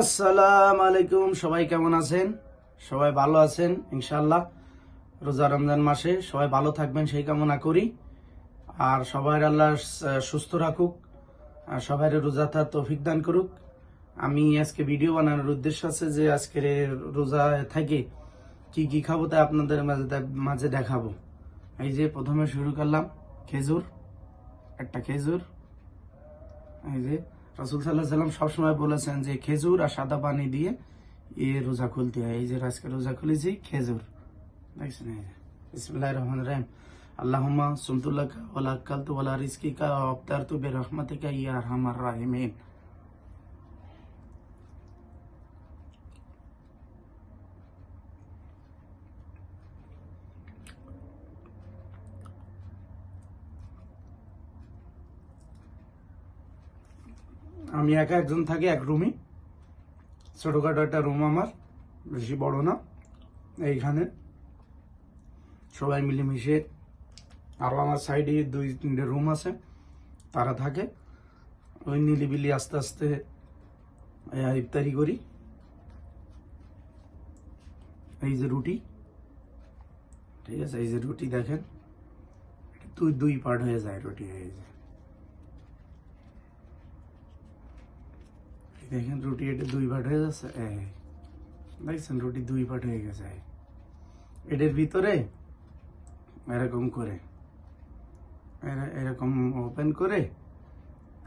আসসালাম আলাইকুম, সবাই কেমন আছেন? সবাই ভালো আছেন ইনশাল্লাহ রোজা রমজান মাসে সবাই ভালো থাকবেন, সেই কামনা করি। আর সবাই আল্লাহ সুস্থ রাখুক। সবাই রোজা থার তৌফিক দান করুক। আমি আজকে ভিডিও বানানোর উদ্দেশ্য আছে যে, আজকের রোজা থেকে কি কি খাব তা আপনাদের মাঝে মাঝে দেখাবো। এই যে প্রথমে শুরু করলাম, খেজুর, একটা খেজুর। এই যে রসুল সাল্লাহ সাল্লাম সবসময় বলেছেন যে খেজুর আর সাদা পানি দিয়ে এ রোজা খুলতে হয়। এই যে আজকে রোজা খুলেছি, খেজুর। দেখছেন ইসমুল্লাহ রহমান বিসমুল্লাহ রহমান সুমতুল্লাহ ওলা আকাল ওয়ালা ওলা রিস্কিকা অবতার তু বে রহমতিকা ইয়া আরহামার রাহিমিন। আমি একা একজন থাকি, এক রুমে ছোটখাটো একটা রুম আমার, বেশি বড় না, এইখানে। সবাই মিলেমিশে আরও আমার সাইডে দুই তিনটে রুম আছে, তারা থাকে। ওই নিলিবিলি আস্তে আস্তে ইফতারি করি। এই যে রুটি, ঠিক আছে? এই যে রুটি দেখেন দুই দুই পার্ট হয়ে যায় রুটি, এই যে। দেখেন রুটি এটা দুই পার্ট হয়ে যাচ্ছে দেখছেন রুটি দুই পার্ট হয়ে গেছে। এটার ভিতরে এরকম করে, এরা- এরকম ওপেন করে,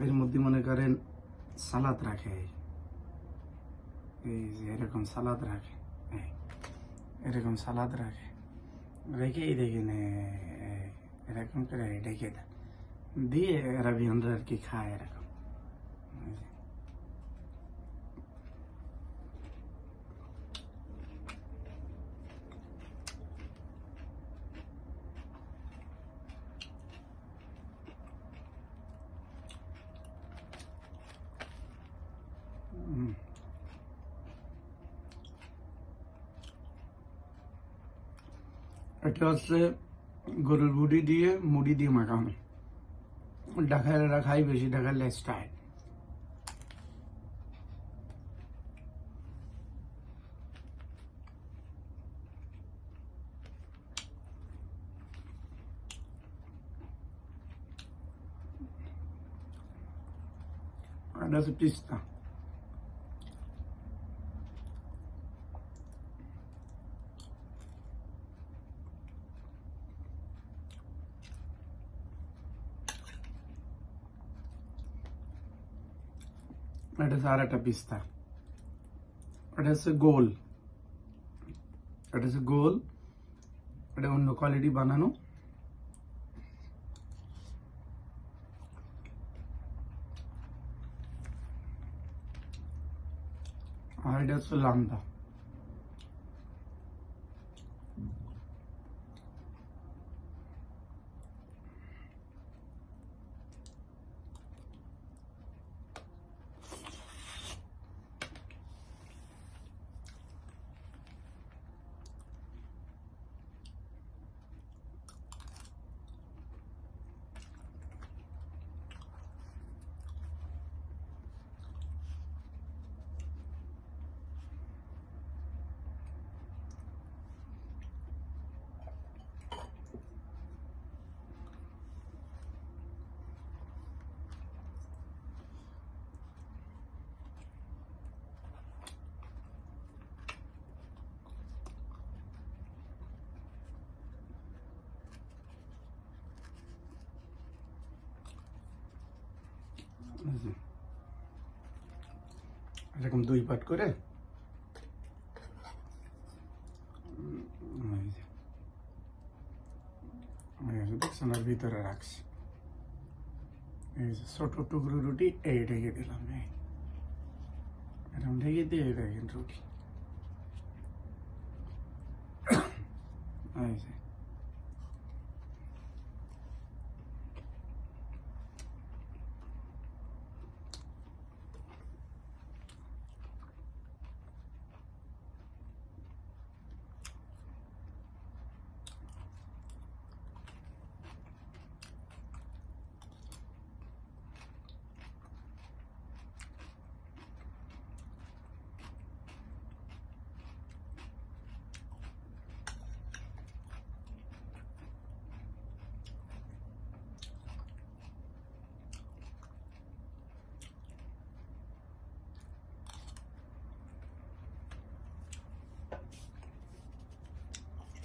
এর মধ্যে মনে করেন সালাদ রাখে এই। যে এরকম সালাদ রাখে। এরকম সালাদ রাখে রেখে এই দেখেন এরকম করে রেখে দেয় দিয়ে এরা বিহনরা আর কি খায় এরকম এটা হচ্ছে গরুর বুড়ি দিয়ে মুড়ি দিয়ে মাখানো ডাকাইরা খাই বেশি ডাকাইলে স্টাইল এটা হচ্ছে পিস্তা এটা হচ্ছে আর একটা পিস্তা। এটা হচ্ছে গোল। এটা হচ্ছে গোল। এটা অন্য কোয়ালিটি বানানো। আর এটা হচ্ছে লামদা এই যে। এরকম দুই পাট করে। দেখছেন ভিতরে রাখছি। এই যে ছোট টুকরো রুটি, এই ঢেকে দিলাম এরকম ঢেকে দিয়ে দেখেন রুটি। এই যে।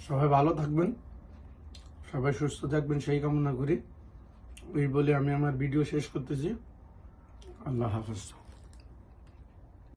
সবাই ভালো থাকবেন। সবাই সুস্থ থাকবেন, সেই কামনা করি। এই বলে আমি আমার ভিডিও শেষ করতেছি। আল্লাহ হাফেজ।